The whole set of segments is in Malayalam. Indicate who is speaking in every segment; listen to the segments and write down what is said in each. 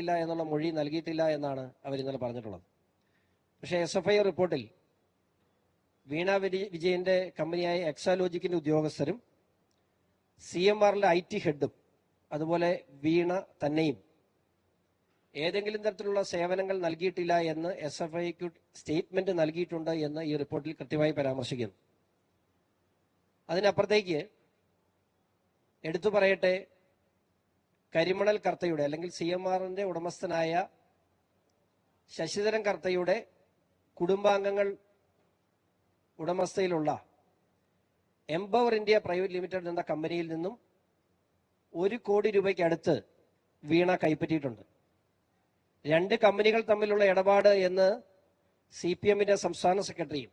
Speaker 1: ഇല്ല എന്നുള്ള മൊഴി നൽകിയിട്ടില്ല എന്നാണ് അവർ ഇന്നലെ പറഞ്ഞിട്ടുള്ളത്. പക്ഷേ എസ് എഫ് ഐ റിപ്പോർട്ടിൽ വീണ വിജയന്റെ കമ്പനിയായ എക്സാലോജിക്കിന്റെ ഉദ്യോഗസ്ഥരും സി എം ആറിലെ ഐ ടി ഹെഡും അതുപോലെ വീണ തന്നെയും ഏതെങ്കിലും തരത്തിലുള്ള സേവനങ്ങൾ നൽകിയിട്ടില്ല എന്ന് എസ് എഫ് ഐക്ക് സ്റ്റേറ്റ്മെന്റ് നൽകിയിട്ടുണ്ട് എന്ന് ഈ റിപ്പോർട്ടിൽ കൃത്യമായി പരാമർശിക്കുന്നു. അതിനപ്പുറത്തേക്ക് എടുത്തു പറയട്ടെ കരിമണൽ കർത്തയുടെ അല്ലെങ്കിൽ സി എം ആറിന്റെ ഉടമസ്ഥനായ ശശിധരൻ കർത്തയുടെ കുടുംബാംഗങ്ങൾ ഉടമസ്ഥയിലുള്ള എംപവർ ഇന്ത്യ പ്രൈവറ്റ് ലിമിറ്റഡ് എന്ന കമ്പനിയിൽ നിന്നും ഒരു കോടി രൂപയ്ക്ക് അടുത്ത് വീണ കൈപ്പറ്റിയിട്ടുണ്ട്. രണ്ട് കമ്പനികൾ തമ്മിലുള്ള ഇടപാട് എന്ന് സി പി എമ്മിന്റെ സംസ്ഥാന സെക്രട്ടറിയും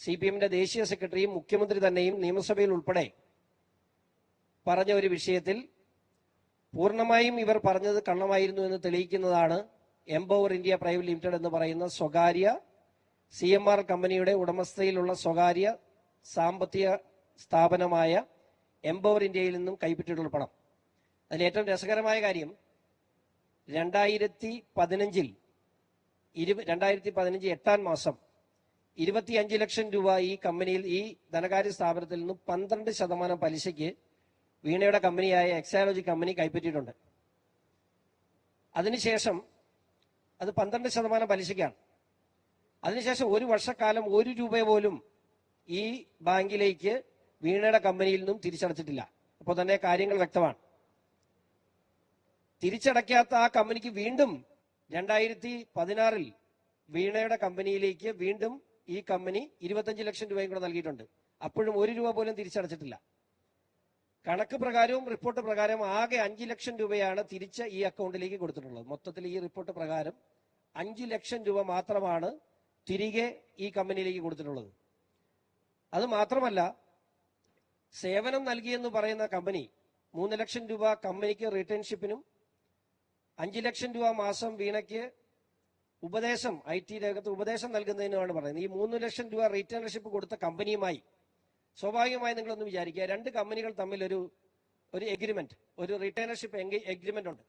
Speaker 1: സി പി എമ്മിന്റെ ദേശീയ സെക്രട്ടറിയും മുഖ്യമന്ത്രി തന്നെയും നിയമസഭയിൽ ഉൾപ്പെടെ പറഞ്ഞ ഒരു വിഷയത്തിൽ പൂർണമായും ഇവർ പറഞ്ഞത് കണ്ണമായിരുന്നു എന്ന് തെളിയിക്കുന്നതാണ് എംപവർ ഇന്ത്യ പ്രൈവറ്റ് ലിമിറ്റഡ് എന്ന് പറയുന്ന സ്വകാര്യ സി എം ആർ കമ്പനിയുടെ ഉടമസ്ഥയിലുള്ള സ്വകാര്യ സാമ്പത്തിക സ്ഥാപനമായ എംപവർ ഇന്ത്യയിൽ നിന്നും കൈപ്പറ്റിയിട്ടുള്ള പണം. അതിൽ ഏറ്റവും രസകരമായ കാര്യം രണ്ടായിരത്തി പതിനഞ്ചിൽ ഇരു രണ്ടായിരത്തി പതിനഞ്ച് എട്ടാം മാസം ഇരുപത്തിയഞ്ച് ലക്ഷം രൂപ ഈ കമ്പനിയിൽ ഈ ധനകാര്യ സ്ഥാപനത്തിൽ നിന്നും പന്ത്രണ്ട് ശതമാനം പലിശയ്ക്ക് വീണയുടെ കമ്പനിയായ എക്സാലോജി കമ്പനി കൈപ്പറ്റിയിട്ടുണ്ട്. അതിനുശേഷം അത് പന്ത്രണ്ട് ശതമാനം പലിശയ്ക്കാണ്. അതിനുശേഷം ഒരു വർഷക്കാലം ഒരു രൂപ പോലും ഈ ബാങ്കിലേക്ക് വീണയുടെ കമ്പനിയിൽ നിന്നും തിരിച്ചടച്ചിട്ടില്ല. അപ്പോൾ തന്നെ കാര്യങ്ങൾ വ്യക്തമാണ്. തിരിച്ചടയ്ക്കാത്ത ആ കമ്പനിക്ക് വീണ്ടും രണ്ടായിരത്തി പതിനാറിൽ വീണയുടെ കമ്പനിയിലേക്ക് വീണ്ടും ഈ കമ്പനി ഇരുപത്തഞ്ച് ലക്ഷം രൂപയും കൂടെ നൽകിയിട്ടുണ്ട്. അപ്പോഴും ഒരു രൂപ പോലും തിരിച്ചടച്ചിട്ടില്ല. കണക്ക് പ്രകാരവും റിപ്പോർട്ട് പ്രകാരവും ആകെ അഞ്ച് ലക്ഷം രൂപയാണ് തിരിച്ച് ഈ അക്കൗണ്ടിലേക്ക് കൊടുത്തിട്ടുള്ളത്. മൊത്തത്തിൽ ഈ റിപ്പോർട്ട് പ്രകാരം അഞ്ച് ലക്ഷം രൂപ മാത്രമാണ് തിരികെ ഈ കമ്പനിയിലേക്ക് കൊടുത്തിട്ടുള്ളത്. അത് മാത്രമല്ല സേവനം നൽകിയെന്ന് പറയുന്ന കമ്പനി മൂന്ന് ലക്ഷം രൂപ കമ്പനിക്ക് റിട്ടേൺഷിപ്പിനും അഞ്ച് ലക്ഷം രൂപ മാസം വീണയ്ക്ക് ഉപദേശം ഐ ടി രംഗത്ത് ഉപദേശം നൽകുന്നതിനുമാണ് പറയുന്നത്. ഈ മൂന്ന് ലക്ഷം രൂപ റിട്ടേൺഷിപ്പ് കൊടുത്ത കമ്പനിയുമായി സ്വാഭാവികമായി നിങ്ങളൊന്ന് വിചാരിക്കുക രണ്ട് കമ്പനികൾ തമ്മിൽ ഒരു ഒരു എഗ്രിമെന്റ് ഒരു റിട്ടേണർഷിപ്പ് എഗ്രിമെന്റ് ഉണ്ട്.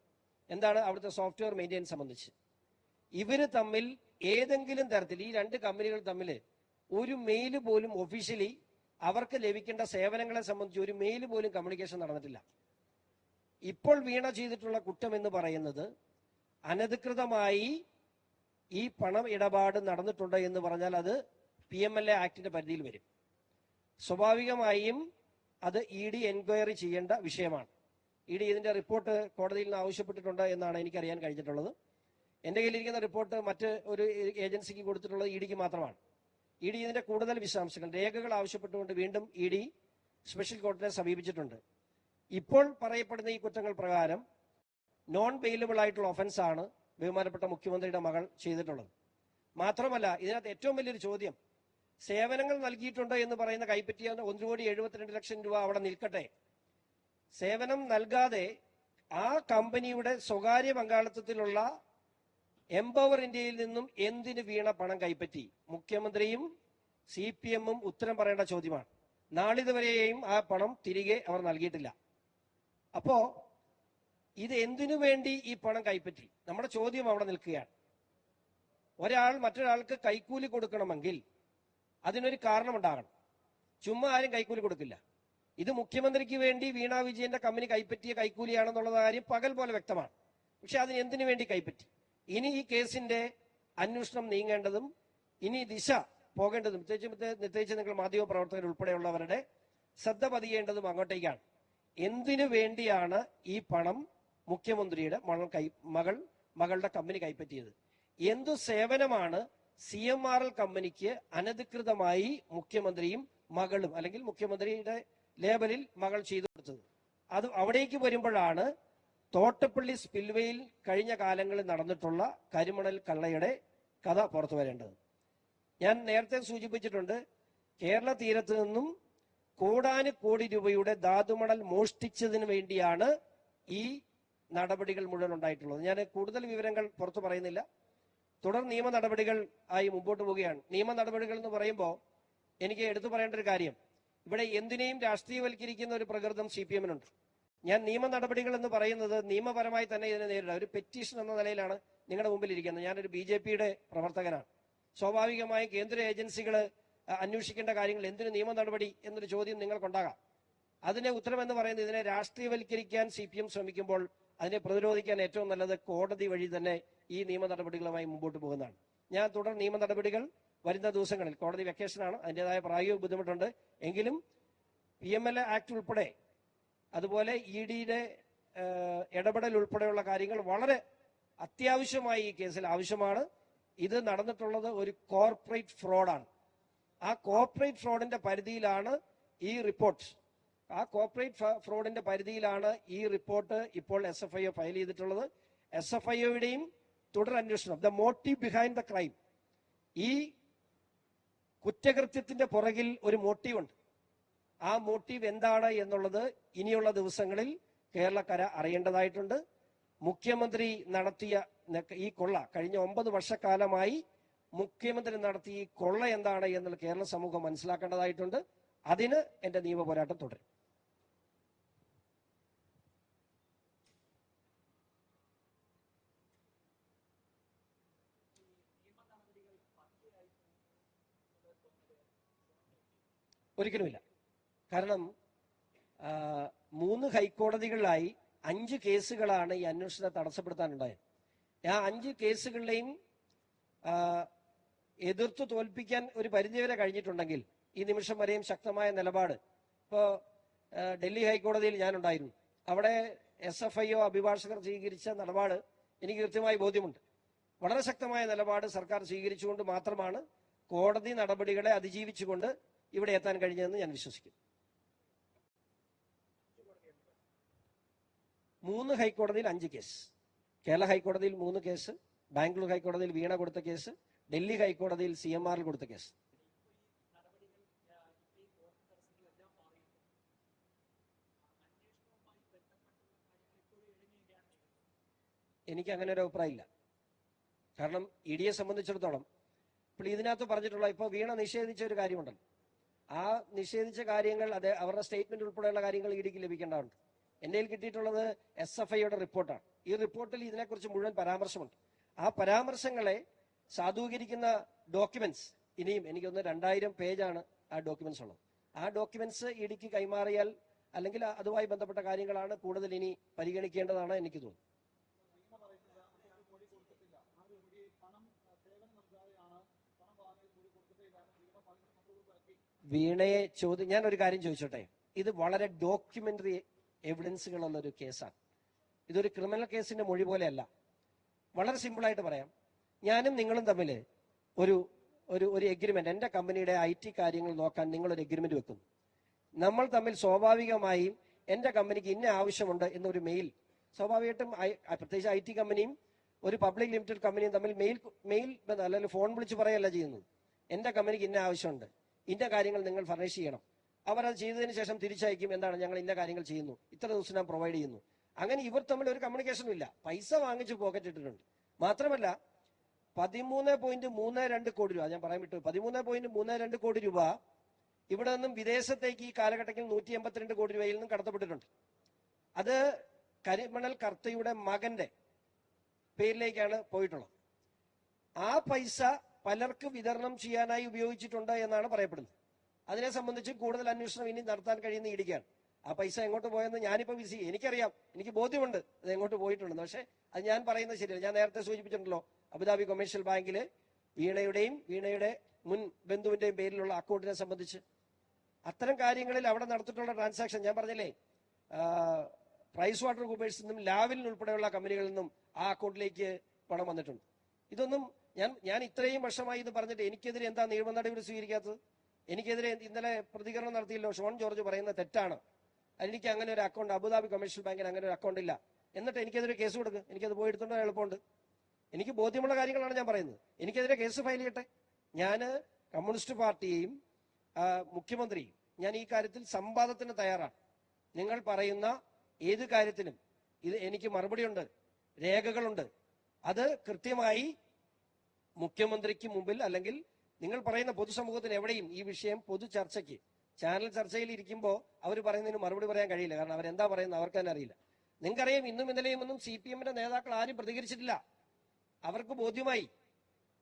Speaker 1: എന്താണ് അവിടുത്തെ സോഫ്റ്റ്വെയർ മെയിന്റെനൻസ് സംബന്ധിച്ച്? ഇവർ തമ്മിൽ ഏതെങ്കിലും തരത്തിൽ ഈ രണ്ട് കമ്പനികൾ തമ്മിൽ ഒരു മെയിൽ പോലും ഒഫീഷ്യലി അവർക്ക് ലഭിക്കേണ്ട സേവനങ്ങളെ സംബന്ധിച്ച് ഒരു മെയിൽ പോലും കമ്മ്യൂണിക്കേഷൻ നടന്നിട്ടില്ല. ഇപ്പോൾ വീണ ചെയ്തിട്ടുള്ള കുറ്റം എന്ന് പറയുന്നത് അനധികൃതമായി ഈ പണം ഇടപാട് നടന്നിട്ടുണ്ട് എന്ന് പറഞ്ഞാൽ അത് പി എം എൽ എ ആക്ടിന്റെ പരിധിയിൽ വരും. സ്വാഭാവികമായും അത് ഇ ഡി എൻക്വയറി ചെയ്യേണ്ട വിഷയമാണ്. ഇ ഡി ഇതിന്റെ റിപ്പോർട്ട് കോടതിയിൽ നിന്ന് ആവശ്യപ്പെട്ടിട്ടുണ്ട് എന്നാണ് എനിക്കറിയാൻ കഴിഞ്ഞിട്ടുള്ളത്. എന്റെ കയ്യിലിരിക്കുന്ന റിപ്പോർട്ട് മറ്റ് ഒരു ഏജൻസിക്ക് കൊടുത്തിട്ടുള്ളത് ഇ ഡിക്ക് മാത്രമാണ്. ഇ ഡി ഇതിന്റെ കൂടുതൽ വിശദാംശങ്ങൾ രേഖകൾ ആവശ്യപ്പെട്ടുകൊണ്ട് വീണ്ടും ഇ ഡി സ്പെഷ്യൽ കോർട്ടിനെ സമീപിച്ചിട്ടുണ്ട്. ഇപ്പോൾ പറയപ്പെടുന്ന ഈ കുറ്റങ്ങൾ പ്രകാരം നോൺ ബെയിലബിൾ ആയിട്ടുള്ള ഒഫൻസ് ആണ് ബഹുമാനപ്പെട്ട മുഖ്യമന്ത്രിയുടെ മകൾ ചെയ്തിട്ടുള്ളത്. മാത്രമല്ല ഇതിനകത്ത് ഏറ്റവും വലിയൊരു ചോദ്യം സേവനങ്ങൾ നൽകിയിട്ടുണ്ട് എന്ന് പറയുന്ന കൈപ്പറ്റിയ ഒന്ന് കോടി എഴുപത്തിരണ്ട് ലക്ഷം രൂപ അവിടെ നിൽക്കട്ടെ. സേവനം നൽകാതെ ആ കമ്പനിയുടെ സ്വകാര്യ പങ്കാളിത്തത്തിലുള്ള എംപവർ ഇന്ത്യയിൽ നിന്നും എന്തിന് വീണ പണം കൈപ്പറ്റി? മുഖ്യമന്ത്രിയും സി പി എമ്മും ഉത്തരം പറയേണ്ട ചോദ്യമാണ്. നാളിതുവരെയും ആ പണം തിരികെ അവർ നൽകിയിട്ടില്ല. അപ്പോ ഇത് എന്തിനു വേണ്ടി ഈ പണം കൈപ്പറ്റി? നമ്മുടെ ചോദ്യം അവിടെ നിൽക്കുകയാണ്. ഒരാൾ മറ്റൊരാൾക്ക് കൈക്കൂലി കൊടുക്കണമെങ്കിൽ അതിനൊരു കാരണമുണ്ടാകണം. ചുമ്മാ ആരും കൈക്കൂലി കൊടുക്കില്ല. ഇത് മുഖ്യമന്ത്രിക്ക് വേണ്ടി വീണ വിജയന്റെ കമ്പനി കൈപ്പറ്റിയ കൈക്കൂലിയാണെന്നുള്ള കാര്യം പകൽ പോലെ വ്യക്തമാണ്. പക്ഷെ അതിന് എന്തിനു വേണ്ടി കൈപ്പറ്റി? ഇനി ഈ കേസിന്റെ അന്വേഷണം നീങ്ങേണ്ടതും ഇനി ദിശ പോകേണ്ടതും പ്രത്യേകിച്ച് നിങ്ങൾ മാധ്യമ പ്രവർത്തകർ ഉൾപ്പെടെയുള്ളവരുടെ ശ്രദ്ധ പതിയേണ്ടതും അങ്ങോട്ടേക്കാണ്. എന്തിനു വേണ്ടിയാണ് ഈ പണം മുഖ്യമന്ത്രിയുടെ മകൾ കൈ മകൾ മകളുടെ കമ്പനി കൈപ്പറ്റിയത്? എന്തു സേവനമാണ് സി എം ആർ എൽ കമ്പനിക്ക് അനധികൃതമായി മുഖ്യമന്ത്രിയും മകളും അല്ലെങ്കിൽ മുഖ്യമന്ത്രിയുടെ ലേബലിൽ മകൾ ചെയ്തു കൊടുത്തത്. അത് അവിടേക്ക് വരുമ്പോഴാണ് തോട്ടപ്പള്ളി സ്പിൽവേയിൽ കഴിഞ്ഞ കാലങ്ങളിൽ നടന്നിട്ടുള്ള കരിമണൽ കള്ളയുടെ കഥ പുറത്തു വരേണ്ടത്. ഞാൻ നേരത്തെ സൂചിപ്പിച്ചിട്ടുണ്ട് കേരള തീരത്ത് നിന്നും കോടാനു കോടി രൂപയുടെ ധാതുമണൽ മോഷ്ടിച്ചതിന് വേണ്ടിയാണ് ഈ നടപടികൾ മുഴുവൻ ഉണ്ടായിട്ടുള്ളത്. ഞാൻ കൂടുതൽ വിവരങ്ങൾ പുറത്തു പറയുന്നില്ല. തുടർ നിയമ നടപടികൾ ആയി മുമ്പോട്ട് പോവുകയാണ്. നിയമ നടപടികൾ എന്ന് പറയുമ്പോൾ എനിക്ക് എടുത്തു പറയേണ്ട ഒരു കാര്യം. ഇവിടെ എന്തിനേയും രാഷ്ട്രീയവൽക്കരിക്കുന്ന ഒരു പ്രകൃതം സി പി എമ്മിനുണ്ട്. ഞാൻ നിയമ നടപടികൾ എന്ന് പറയുന്നത് നിയമപരമായി തന്നെ ഇതിനെ നേരിടുക ഒരു പെറ്റീഷൻ എന്ന നിലയിലാണ് നിങ്ങളുടെ മുമ്പിൽ ഇരിക്കുന്നത് ഞാനൊരു ബി ജെ പിയുടെ പ്രവർത്തകനാണ്. സ്വാഭാവികമായും കേന്ദ്ര ഏജൻസികൾ അന്വേഷിക്കേണ്ട കാര്യങ്ങൾ എന്തിനു നിയമ നടപടി എന്നൊരു ചോദ്യം നിങ്ങൾക്കുണ്ടാകാം. ഉത്തരം ഉത്തരമെന്ന് പറയുന്നത് ഇതിനെ രാഷ്ട്രീയവൽക്കരിക്കാൻ സി പി എം ശ്രമിക്കുമ്പോൾ അതിനെ പ്രതിരോധിക്കാൻ ഏറ്റവും നല്ലത് കോടതി വഴി തന്നെ ഈ നിയമ നടപടികളുമായി മുമ്പോട്ട് പോകുന്നതാണ്. ഞാൻ തുടർ നിയമ നടപടികൾ വരുന്ന ദിവസങ്ങളിൽ കോടതി വെക്കേഷനാണ് അതിന്റെതായ പ്രായോഗിക ബുദ്ധിമുട്ടുണ്ട്. എങ്കിലും P M L A act ഉൾപ്പെടെ അതുപോലെ ഇ ഡിയുടെ ഇടപെടൽ ഉൾപ്പെടെയുള്ള കാര്യങ്ങൾ വളരെ അത്യാവശ്യമായി ഈ കേസിൽ ആവശ്യമാണ്. ഇത് നടന്നിട്ടുള്ളത് ഒരു കോർപ്പറേറ്റ് ഫ്രോഡാണ്. ആ കോർപ്പറേറ്റ് ഫ്രോഡിന്റെ പരിധിയിലാണ് ഈ റിപ്പോർട്ട് ആ കോർപ്പറേറ്റ് ഫ്രോഡിന്റെ പരിധിയിലാണ് ഈ റിപ്പോർട്ട് ഇപ്പോൾ S F I O file ചെയ്തിട്ടുള്ളത്. എസ് എഫ് ഐ ഒയുടെയും തുടർ അന്വേഷണം the motive behind the crime ഈ കുറ്റകൃത്യത്തിന്റെ പുറകിൽ ഒരു മോട്ടീവ് ഉണ്ട്. ആ മോട്ടീവ് എന്താണ് എന്നുള്ളത് ഇനിയുള്ള ദിവസങ്ങളിൽ കേരളക്കര അറിയേണ്ടതായിട്ടുണ്ട്. മുഖ്യമന്ത്രി നടത്തിയ ഈ കൊള്ള കഴിഞ്ഞ ഒമ്പത് വർഷക്കാലമായി മുഖ്യമന്ത്രി നടത്തിയ ഈ കൊള്ള എന്താണ് എന്നുള്ള കേരള സമൂഹം മനസ്സിലാക്കേണ്ടതായിട്ടുണ്ട്. അതിന് എന്റെ നിയമ പോരാട്ടം തുടരും. ഒരിക്കലുമില്ല. കാരണം മൂന്ന് ഹൈക്കോടതികളിലായി അഞ്ച് കേസുകളാണ് ഈ അന്വേഷണത്തെ തടസ്സപ്പെടുത്താനുണ്ടായത്. ആ അഞ്ച് കേസുകളിലെയും എതിർത്ത് തോൽപ്പിക്കാൻ ഒരു പരിധിവരെ കഴിഞ്ഞിട്ടുണ്ടെങ്കിൽ ഈ നിമിഷം വരെയും ശക്തമായ നിലപാട്. ഇപ്പോൾ ഡൽഹി ഹൈക്കോടതിയിൽ ഞാനുണ്ടായിരുന്നു. അവിടെ എസ് എഫ് ഐ ഒ അഭിഭാഷകർ സ്വീകരിച്ച നിലപാട് എനിക്ക് കൃത്യമായി ബോധ്യമുണ്ട്. വളരെ ശക്തമായ നിലപാട് സർക്കാർ സ്വീകരിച്ചുകൊണ്ട് മാത്രമാണ് കോടതി നടപടികളെ അതിജീവിച്ചുകൊണ്ട് ഇവിടെ എത്താൻ കഴിഞ്ഞതെന്ന് ഞാൻ വിശ്വസിക്കുന്നു. മൂന്ന് ഹൈക്കോടതിയിൽ അഞ്ച് കേസ്. കേരള ഹൈക്കോടതിയിൽ മൂന്ന് കേസ് ബാംഗ്ലൂർ ഹൈക്കോടതിയിൽ വീണ കൊടുത്ത കേസ് ഡൽഹി ഹൈക്കോടതിയിൽ സി എം ആറിൽ കൊടുത്ത കേസ്. എനിക്ക് അങ്ങനെ ഒരു അഭിപ്രായമില്ല കാരണം ഇ ഡിയെ സംബന്ധിച്ചിടത്തോളം ഇപ്പോൾ ഇതിനകത്ത് പറഞ്ഞിട്ടുള്ള ഇപ്പോൾ വീണ നിഷേധിച്ച ഒരു കാര്യമുണ്ടല്ലോ. ആ നിഷേധിച്ച കാര്യങ്ങൾ അത് അവരുടെ സ്റ്റേറ്റ്മെന്റ് ഉൾപ്പെടെയുള്ള കാര്യങ്ങൾ ഇ ഡിക്ക് ലഭിക്കേണ്ടതുണ്ട്. എന്റെ കിട്ടിയിട്ടുള്ളത് എസ് എഫ് ഐയുടെ റിപ്പോർട്ടാണ്. ഈ റിപ്പോർട്ടിൽ ഇതിനെക്കുറിച്ച് മുഴുവൻ പരാമർശമുണ്ട്. ആ പരാമർശങ്ങളെ സാധൂകരിക്കുന്ന ഡോക്യുമെന്റ്സ് ഇനിയും എനിക്കൊന്ന് രണ്ടായിരം പേജാണ് ആ ഡോക്യുമെന്റ്സ് ഉള്ളത്. ആ ഡോക്യുമെന്റ്സ് ഇ കൈമാറിയാൽ അല്ലെങ്കിൽ അതുമായി ബന്ധപ്പെട്ട കാര്യങ്ങളാണ് കൂടുതൽ ഇനി പരിഗണിക്കേണ്ടതാണ് എനിക്ക് തോന്നുന്നത്. വീണയെ ചോദ്യം ഞാൻ ഒരു കാര്യം ചോദിച്ചോട്ടെ. ഇത് വളരെ ഡോക്യുമെന്ററി എവിഡൻസുകളുള്ള ഒരു കേസാണ്. ഇതൊരു ക്രിമിനൽ കേസിന്റെ മൊഴി പോലെയല്ല. വളരെ സിമ്പിളായിട്ട് പറയാം. ഞാനും നിങ്ങളും തമ്മിൽ ഒരു ഒരു ഒരു എഗ്രിമെന്റ് എന്റെ കമ്പനിയുടെ ഐ ടി കാര്യങ്ങൾ നോക്കാൻ നിങ്ങൾ ഒരു എഗ്രിമെന്റ് വെക്കുന്നു. നമ്മൾ തമ്മിൽ സ്വാഭാവികമായും എന്റെ കമ്പനിക്ക് ഇന്ന ആവശ്യമുണ്ട് എന്നൊരു മെയിൽ സ്വാഭാവികമായിട്ടും പ്രത്യേകിച്ച് ഐ ടി കമ്പനിയും ഒരു പബ്ലിക് ലിമിറ്റഡ് കമ്പനിയും തമ്മിൽ മെയിൽ മെയിൽ അല്ലെങ്കിൽ ഫോൺ വിളിച്ച് പറയല്ല ചെയ്യുന്നത്. എന്റെ കമ്പനിക്ക് ഇന്ന ആവശ്യമുണ്ട്. ഇന്ന കാര്യങ്ങൾ നിങ്ങൾ ഫർണിഷ് ചെയ്യണം. അവർ അത് ചെയ്തതിന് ശേഷം തിരിച്ചയക്കും എന്താണ് ഞങ്ങൾ ഇന്ന കാര്യങ്ങൾ ചെയ്യുന്നു. ഇത്ര ദിവസം ഞാൻ പ്രൊവൈഡ് ചെയ്യുന്നു. അങ്ങനെ ഇവർ തമ്മിൽ ഒരു കമ്മ്യൂണിക്കേഷനും ഇല്ല. പൈസ വാങ്ങിച്ച് പോക്കറ്റ് ഇട്ടിട്ടുണ്ട്. മാത്രമല്ല പതിമൂന്ന് പോയിന്റ് മൂന്ന് രണ്ട് കോടി രൂപ ഞാൻ പറയാൻ വിട്ടു പതിമൂന്ന് പോയിന്റ് മൂന്ന് രണ്ട് കോടി രൂപ ഇവിടെ നിന്നും വിദേശത്തേക്ക് ഈ കാലഘട്ടത്തിൽ നൂറ്റി എൺപത്തിരണ്ട് കോടി രൂപയിൽ നിന്നും കടത്തപ്പെട്ടിട്ടുണ്ട്. അത് കരിമണൽ കർത്തയുടെ മകന്റെ പേരിലേക്കാണ് പോയിട്ടുള്ളത്. ആ പൈസ പലർക്ക് വിതരണം ചെയ്യാനായി ഉപയോഗിച്ചിട്ടുണ്ട് എന്നാണ് പറയപ്പെടുന്നത്. അതിനെ സംബന്ധിച്ച് കൂടുതൽ അന്വേഷണം ഇനി നടത്താൻ കഴിയുന്ന ഇടിക്കാണ് ആ പൈസ എങ്ങോട്ട് പോയെന്ന് ഞാനിപ്പോ വിസി എനിക്കറിയാം. എനിക്ക് ബോധ്യമുണ്ട് അത് എങ്ങോട്ട് പോയിട്ടുണ്ടെന്ന്. പക്ഷെ അത് ഞാൻ പറയുന്നത് ശരിയല്ല. ഞാൻ നേരത്തെ സൂചിപ്പിച്ചിട്ടുണ്ടല്ലോ അബുദാബി കൊമേഴ്ഷ്യൽ ബാങ്കിൽ വീണയുടെയും വീണയുടെ മുൻ ബന്ധുവിന്റെയും പേരിലുള്ള അക്കൗണ്ടിനെ സംബന്ധിച്ച് അത്തരം കാര്യങ്ങളിൽ അവിടെ നടത്തിയിട്ടുള്ള ട്രാൻസാക്ഷൻ ഞാൻ പറഞ്ഞില്ലേ പ്രൈസ് വാട്ടർ കൂപ്പേഴ്സിൽ നിന്നും ലാവിൽ ഉൾപ്പെടെയുള്ള കമ്പനികളിൽ നിന്നും ആ അക്കൗണ്ടിലേക്ക് പണം വന്നിട്ടുണ്ട്. ഇതൊന്നും ഞാൻ ഞാൻ ഇത്രയും വർഷമായി ഇത് പറഞ്ഞിട്ട് എനിക്കെതിരെ എന്താ നിയമ നടപടി സ്വീകരിക്കാത്തത്? എനിക്കെതിരെ ഇന്നലെ പ്രതികരണം നടത്തിയല്ലോ. ഷോൺ ജോർജ് പറയുന്ന തെറ്റാണ്. എനിക്ക് അങ്ങനെ ഒരു അക്കൗണ്ട് അബുദാബി കമേഴ്ഷ്യൽ ബാങ്കിന് അങ്ങനെ ഒരു അക്കൗണ്ട് ഇല്ല. എന്നിട്ട് എനിക്കെതിരെ കേസ് കൊടുക്കുക എനിക്കത് പോയി എടുത്തോണ്ട് എളുപ്പമുണ്ട്. എനിക്ക് ബോധ്യമുള്ള കാര്യങ്ങളാണ് ഞാൻ പറയുന്നത്. എനിക്കെതിരെ കേസ് ഫയൽ ചെയ്യട്ടെ. ഞാൻ കമ്മ്യൂണിസ്റ്റ് പാർട്ടിയെയും മുഖ്യമന്ത്രി മുഖ്യമന്ത്രിയും ഞാൻ ഈ കാര്യത്തിൽ സംവാദത്തിന് തയ്യാറാണ്. നിങ്ങൾ പറയുന്ന ഏത് കാര്യത്തിനും ഇത് എനിക്ക് മറുപടിയുണ്ട്. രേഖകളുണ്ട്. അത് കൃത്യമായി മുഖ്യമന്ത്രിക്ക് മുമ്പിൽ അല്ലെങ്കിൽ നിങ്ങൾ പറയുന്ന പൊതുസമൂഹത്തിന് എവിടെയും ഈ വിഷയം പൊതു ചർച്ചയ്ക്ക് ചാനൽ ചർച്ചയിൽ ഇരിക്കുമ്പോൾ അവർ പറയുന്നതിന് മറുപടി പറയാൻ കഴിയില്ല. കാരണം അവരെന്താ പറയുന്നത് അവർക്ക് തന്നെ അറിയില്ല. നിങ്ങൾക്കറിയാം ഇന്നും ഇന്നലെയും ഒന്നും സി പി എമ്മിന്റെ നേതാക്കൾ ആരും പ്രതികരിച്ചിട്ടില്ല. അവർക്ക് ബോധ്യമായി.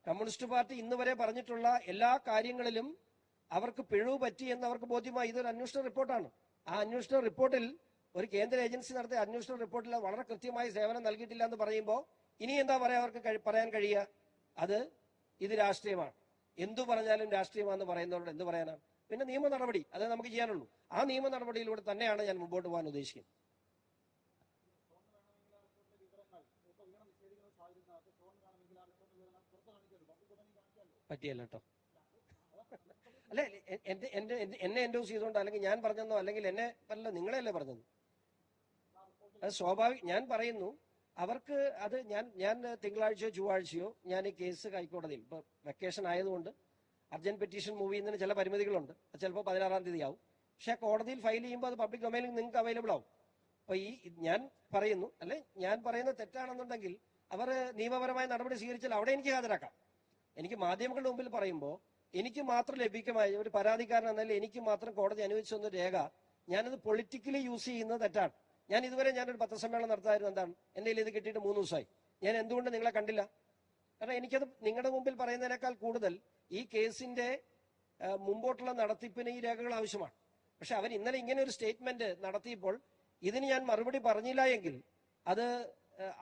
Speaker 1: കമ്മ്യൂണിസ്റ്റ് പാർട്ടി ഇന്ന് വരെ പറഞ്ഞിട്ടുള്ള എല്ലാ കാര്യങ്ങളിലും അവർക്ക് പിഴവ് പറ്റി എന്ന് അവർക്ക് ബോധ്യമായി. ഇതൊരു അന്വേഷണ റിപ്പോർട്ടാണ്. ആ അന്വേഷണ റിപ്പോർട്ടിൽ ഒരു കേന്ദ്ര ഏജൻസി നടത്തിയ അന്വേഷണ റിപ്പോർട്ടിൽ വളരെ കൃത്യമായി സേവനം നൽകിയിട്ടില്ല എന്ന് പറയുമ്പോൾ ഇനി എന്താ പറയാ അവർക്ക് പറയാൻ കഴിയുക? അത് ഇത് രാഷ്ട്രീയമാണ്. എന്തു പറഞ്ഞാലും രാഷ്ട്രീയമാണെന്ന് പറയുന്നവരോട് എന്ത് പറയാനാണ് പിന്നെ നിയമ നടപടി അത് നമുക്ക് ചെയ്യാനുള്ളൂ. ആ നിയമ നടപടിയിലൂടെ തന്നെയാണ് ഞാൻ മുമ്പോട്ട് പോകാൻ ഉദ്ദേശിക്കുന്നത്. പറ്റിയല്ല കേട്ടോ അല്ലെ എന്റെ എന്റെ എന്നെ എൻഡോസ് ചെയ്തോണ്ട് അല്ലെങ്കിൽ ഞാൻ പറഞ്ഞെന്നോ അല്ലെങ്കിൽ എന്നെ അല്ല നിങ്ങളെയല്ലേ പറഞ്ഞത്? അത് സ്വാഭാവിക ഞാൻ പറയുന്നു അവർക്ക് അത് ഞാൻ ഞാൻ തിങ്കളാഴ്ചയോ ചൊവ്വാഴ്ചയോ ഞാൻ ഈ കേസ് ഹൈക്കോടതിയിൽ ഇപ്പോൾ വെക്കേഷൻ ആയതുകൊണ്ട് അർജന്റ് പെറ്റീഷൻ മൂവ് ചെയ്യുന്നതിന് ചില പരിമിതികളുണ്ട്. അത് ചിലപ്പോൾ പതിനാറാം തീയതി ആവും പക്ഷേ കോടതിയിൽ ഫയൽ ചെയ്യുമ്പോൾ അത് പബ്ലിക് ഡൊമൈനിൽ നിങ്ങൾക്ക് അവൈലബിൾ ആവും. അപ്പോൾ ഈ ഞാൻ പറയുന്നു അല്ലെ? ഞാൻ പറയുന്നത് തെറ്റാണെന്നുണ്ടെങ്കിൽ അവർ നിയമപരമായ നടപടി സ്വീകരിച്ചാൽ അവിടെ എനിക്ക് ഹാജരാക്കാം. എനിക്ക് മാധ്യമങ്ങളുടെ മുമ്പിൽ പറയുമ്പോൾ എനിക്ക് മാത്രം ലഭിക്കുമായ ഒരു പരാതിക്കാരൻ എന്നല്ല എനിക്ക് മാത്രം കോടതി അനുവദിച്ചു തന്ന രേഖ. ഞാനത് പൊളിറ്റിക്കലി യൂസ് ചെയ്യുന്നത് തെറ്റാണ്. ഞാൻ ഇതുവരെ ഞാനൊരു പത്രസമ്മേളനം നടത്തായിരുന്നു. എന്താണ്? എന്റെ ഇത് കിട്ടിയിട്ട് മൂന്ന് ദിവസമായി. ഞാൻ എന്തുകൊണ്ട് നിങ്ങളെ കണ്ടില്ല? കാരണം എനിക്കത് നിങ്ങളുടെ മുമ്പിൽ പറയുന്നതിനേക്കാൾ കൂടുതൽ ഈ കേസിന്റെ മുമ്പോട്ടുള്ള നടത്തിപ്പിന് ഈ രേഖകൾ ആവശ്യമാണ്. പക്ഷെ അവർ ഇന്നലെ ഇങ്ങനെ ഒരു സ്റ്റേറ്റ്മെന്റ് നടത്തിയപ്പോൾ ഇതിന് ഞാൻ മറുപടി പറഞ്ഞില്ല എങ്കിൽ അത്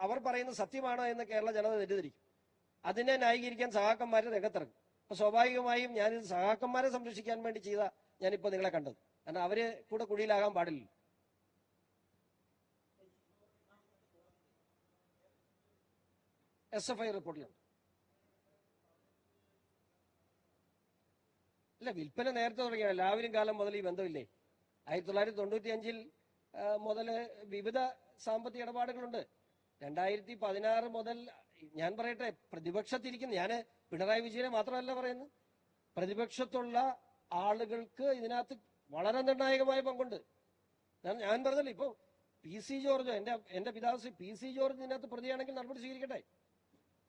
Speaker 1: അവർ പറയുന്ന സത്യമാണോ എന്ന് കേരള ജനത തെറ്റിദ്ധരിക്കും. അതിനെ ന്യായീകരിക്കാൻ സഹാക്കന്മാർ രംഗത്തിറങ്ങും. അപ്പൊ സ്വാഭാവികമായും ഞാനിത് സഹാക്കന്മാരെ സംരക്ഷിക്കാൻ വേണ്ടി ചെയ്ത ഞാനിപ്പോ നിങ്ങളെ കണ്ടത്. കാരണം അവർ കൂടെ കുഴിയിലാകാൻ പാടില്ല എസ് എഫ് ഐ റിപ്പോർട്ടിലുണ്ട് അല്ല വിൽപ്പന നേരത്തെ തുടങ്ങിയാണ് എല്ലാവരും കാലം മുതൽ ഈ ബന്ധമില്ലേ? ആയിരത്തി തൊള്ളായിരത്തി തൊണ്ണൂറ്റി അഞ്ചിൽ മുതൽ വിവിധ സാമ്പത്തിക ഇടപാടുകളുണ്ട്. രണ്ടായിരത്തി പതിനാറ് മുതൽ ഞാൻ പറയട്ടെ പ്രതിപക്ഷത്തിരിക്കുന്ന. ഞാൻ പിണറായി വിജയനെ മാത്രമല്ല പറയുന്നത്. പ്രതിപക്ഷത്തുള്ള ആളുകൾക്ക് ഇതിനകത്ത് വളരെ നിർണായകമായ പങ്കുണ്ട്. ഞാൻ- പറഞ്ഞല്ലോ ഇപ്പൊ പി സി ജോർജ് എന്റെ എന്റെ പിതാവ് പി സി ജോർജ് ഇതിനകത്ത് പ്രതിയാണെങ്കിൽ നടപടി സ്വീകരിക്കട്ടെ?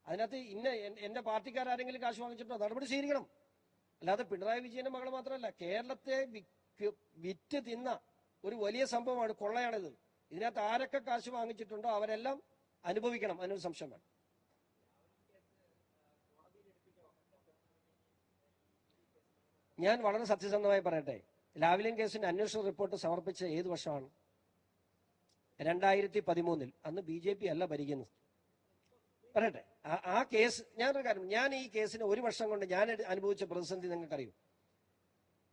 Speaker 1: അതിനകത്ത് ഇന്ന എന്റെ പാർട്ടിക്കാരെങ്കിലും കാശ് വാങ്ങിച്ചിട്ടോ നടപടി സ്വീകരിക്കണം. അല്ലാതെ പിണറായി വിജയന്റെ മകൾ മാത്രമല്ല കേരളത്തെ വിറ്റ് തിന്ന ഒരു വലിയ സംഭവമാണ് കൊള്ളയാണിത്. ഇതിനകത്ത് ആരൊക്കെ കാശ് വാങ്ങിച്ചിട്ടുണ്ടോ അവരെല്ലാം അനുഭവിക്കണം. അതിനൊരു സംശയം വേണം. ഞാൻ വളരെ സത്യസന്ധമായി പറയട്ടെ. ലാവ്ലിൻ കേസിന്റെ അന്വേഷണ റിപ്പോർട്ട് സമർപ്പിച്ച ഏത് വർഷമാണ്? രണ്ടായിരത്തി പതിമൂന്നിൽ. അന്ന് ബി ജെ പി അല്ല ഭരിക്കുന്നത്. പറയട്ടെ. ആ- കേസ് ഞാനൊരു കാര്യം ഞാൻ ഈ കേസിന് ഒരു വർഷം കൊണ്ട് ഞാൻ അനുഭവിച്ച പ്രതിസന്ധി നിങ്ങൾക്കറിയും?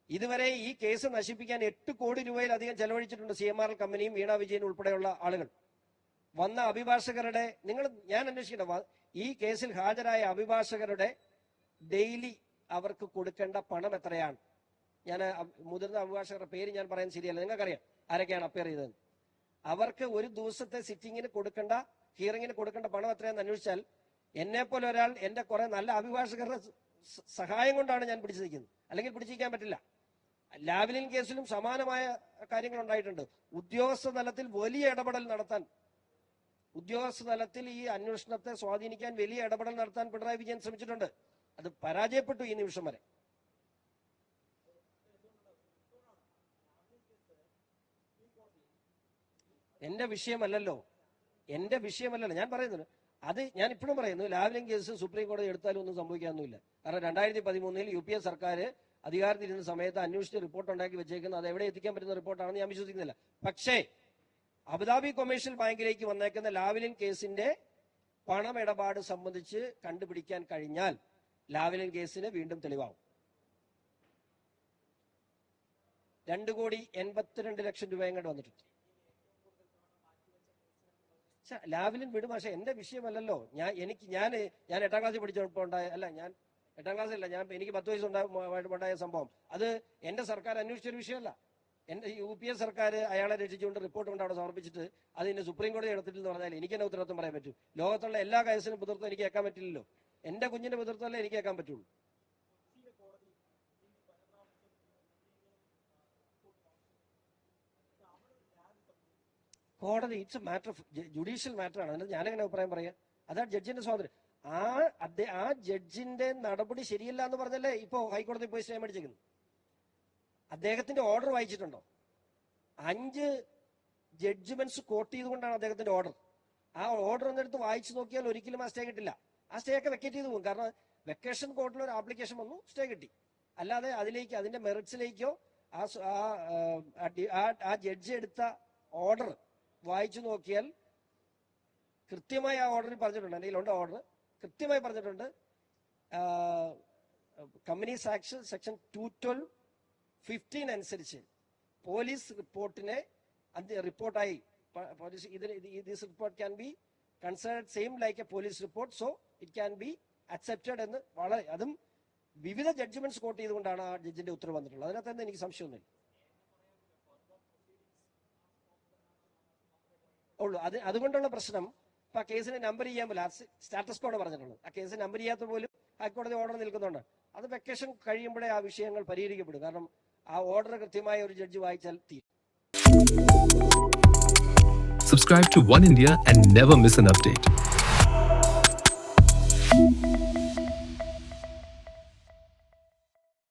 Speaker 1: ഇതുവരെ ഈ കേസ് നശിപ്പിക്കാൻ എട്ട് കോടി രൂപയിലധികം ചെലവഴിച്ചിട്ടുണ്ട് സി എം ആർ കമ്പനിയും വീണ വിജയൻ ഉൾപ്പെടെയുള്ള ആളുകൾ. വന്ന അഭിഭാഷകരുടെ നിങ്ങൾ ഞാൻ അന്വേഷിക്കട്ടെ വ- ഈ കേസിൽ ഹാജരായ അഭിഭാഷകരുടെ ഡെയിലി അവർക്ക് കൊടുക്കേണ്ട പണം എത്രയാണ്? ഞാൻ മുതിർന്ന അഭിഭാഷകരുടെ പേര് ഞാൻ പറയാൻ ശരിയല്ല. നിങ്ങൾക്കറിയാം ആരൊക്കെയാണ് അപ്പയർ ചെയ്തത് അവർക്ക് ഒരു ദിവസത്തെ സിറ്റിങ്ങിന് കൊടുക്കേണ്ട ഹിയറിങ്ങിന് കൊടുക്കേണ്ട പണം എത്രയാണെന്ന് അന്വേഷിച്ചാൽ എന്നെ പോലെ ഒരാൾ എന്റെ കുറെ നല്ല അഭിഭാഷകരുടെ സഹായം കൊണ്ടാണ് ഞാൻ പിടിച്ചിരിക്കുന്നത്. അല്ലെങ്കിൽ പിടിച്ചിരിക്കാൻ പറ്റില്ല. ലാവ്ലിൻ കേസിലും സമാനമായ കാര്യങ്ങൾ ഉണ്ടായിട്ടുണ്ട്. ഉദ്യോഗസ്ഥ തലത്തിൽ വലിയ ഇടപെടൽ നടത്താൻ ഉദ്യോഗസ്ഥ തലത്തിൽ ഈ അന്വേഷണത്തെ സ്വാധീനിക്കാൻ വലിയ ഇടപെടൽ നടത്താൻ പിണറായി വിജയൻ ശ്രമിച്ചിട്ടുണ്ട്. അത് പരാജയപ്പെട്ടു ഈ നിമിഷം വരെ. എന്റെ വിഷയമല്ലല്ലോ. എന്റെ വിഷയമല്ലല്ലോ. ഞാൻ പറയുന്നത്. അത് ഞാൻ ഇപ്പോഴും പറയുന്നു. ലാവ്ലിംഗ് കേസ് സുപ്രീം കോടതി എടുത്താലും ഒന്നും സംഭവിക്കാനൊന്നുമില്ല. കാരണം രണ്ടായിരത്തി പതിമൂന്നിൽ യു പി എ സർക്കാർ അധികാരത്തിലിരുന്ന സമയത്ത് അന്വേഷിച്ച് റിപ്പോർട്ട് ഉണ്ടാക്കി വെച്ചേക്കുന്നത് അത് എവിടെ എത്തിക്കാൻ പറ്റുന്ന റിപ്പോർട്ടാണെന്ന് ഞാൻ വിശ്വസിക്കുന്നില്ല. പക്ഷേ അബുദാബി കൊമേഴ്ഷ്യൽ ബാങ്കിലേക്ക് വന്നേക്കുന്ന ലാവ്ലിൻ കേസിന്റെ പണമിടപാട് സംബന്ധിച്ച് കണ്ടുപിടിക്കാൻ കഴിഞ്ഞാൽ ലാവ്ലിൻ കേസിന് വീണ്ടും തെളിവാകും രണ്ടു കോടി എൺപത്തിരണ്ട് ലക്ഷം രൂപ എങ്ങോട്ട് വന്നിട്ടുണ്ട്. ഛെ, ലാവ്ലിൻ വിടും. പക്ഷെ എന്റെ വിഷയമല്ലല്ലോ. ഞാൻ എനിക്ക് ഞാൻ ഞാൻ എട്ടാം ക്ലാസ്സിൽ പഠിച്ചപ്പോൾ ഉണ്ടായ അല്ല ഞാൻ എട്ടാം അല്ല ഞാൻ എനിക്ക് പത്ത് വയസ്സ് ഉണ്ടായ ഉണ്ടായ സംഭവം. അത് എന്റെ സർക്കാർ അന്വേഷിച്ച ഒരു വിഷയമല്ല. എന്റെ യു പി എ സർക്കാർ അയാളെ രക്ഷിച്ചുകൊണ്ട് റിപ്പോർട്ട് കൊണ്ട് അവിടെ സമർപ്പിച്ചിട്ട് അത് ഇന്ന് സുപ്രീം കോടതി എടുത്തിട്ടെന്ന് പറഞ്ഞാൽ എനിക്ക് എന്നെ ഉത്തരവാദിത്വം പറയാൻ പറ്റും? ലോകത്തുള്ള എല്ലാ കേസിനും പുതിർത്തും എനിക്ക് കേൾക്കാൻ പറ്റില്ലല്ലോ. എന്റെ കുഞ്ഞിന്റെ പുതിർത്തല്ലേ എനിക്ക് കേൾക്കാൻ പറ്റുള്ളൂ. കോടതി it's matter of judicial matter ആണ്. അതിനകത്ത് ഞാനെങ്ങനെ അഭിപ്രായം പറയാം? അതാണ് ജഡ്ജിന്റെ സ്വാതന്ത്ര്യം. ആ ആ ജഡ്ജിന്റെ നടപടി ശരിയല്ല എന്ന് പറഞ്ഞല്ലേ ഇപ്പോ ഹൈക്കോടതി പോയി സ്റ്റേ മേടിച്ചേക്കുന്നത്? അദ്ദേഹത്തിന്റെ ഓർഡർ വായിച്ചിട്ടുണ്ടോ? അഞ്ച് ജഡ്ജ്മെന്റ്സ് കോട്ട് ചെയ്തുകൊണ്ടാണ് അദ്ദേഹത്തിന്റെ ഓർഡർ ആ ഓർഡർ ഒന്നെടുത്ത് വായിച്ചു നോക്കിയാൽ ഒരിക്കലും ആ സ്റ്റേ കിട്ടില്ല. ആ സ്റ്റേ ഒക്കെ വെക്കേറ്റ് ചെയ്ത് പോകും. കാരണം വെക്കേഷൻ കോർട്ടിൽ ഒരു ആപ്ലിക്കേഷൻ വന്നു സ്റ്റേ കിട്ടി. അല്ലാതെ അതിലേക്ക് അതിന്റെ മെറിറ്റ്സിലേക്കോ ആ- ആ ജഡ്ജി എടുത്ത ഓർഡർ വായിച്ചു നോക്കിയാൽ കൃത്യമായി ആ ഓർഡറിൽ പറഞ്ഞിട്ടുണ്ട്. എന്റെ കയ്യിലുണ്ട് ഓർഡർ കൃത്യമായി പറഞ്ഞിട്ടുണ്ട്. Companies action section two twelve fifteen അനുസരിച്ച് പോലീസ് റിപ്പോർട്ടിനെ റിപ്പോർട്ടായി. Police this report can be considered same like a police report so it can be accepted എന്ന് വളരെ അതും വിവിധ ജഡ്ജ്മെന്റ്സ് കോട്ട് ചെയ്തുകൊണ്ടാണ് ആ ജഡ്ജിന്റെ ഉത്തരവ് വന്നിട്ടുള്ളത്. അതിനകത്ത് എനിക്ക് സംശയമൊന്നുമില്ല. ഉള്ളൂ. അത് അതുകൊണ്ടുള്ള പ്രശ്നം ഇപ്പൊ ആ കേസിന് നമ്പർ ചെയ്യാൻ പോലും സ്റ്റാറ്റസ് കോഡ് പറഞ്ഞിട്ടുള്ളത്. ആ കേസ് നമ്പർ ചെയ്യാത്ത പോലും ഹൈക്കോടതി ഓർഡർ നിൽക്കുന്നുണ്ട്. അത് വെക്കേഷൻ കഴിയുമ്പോഴേ ആ വിഷയങ്ങൾ പരിഹരിക്കപ്പെടും. കാരണം ആ ഓർഡർ കൃത്യമായ ഒരു ജഡ്ജി വായിച്ചാൽ തീരും.
Speaker 2: Subscribe to One India and never miss an update.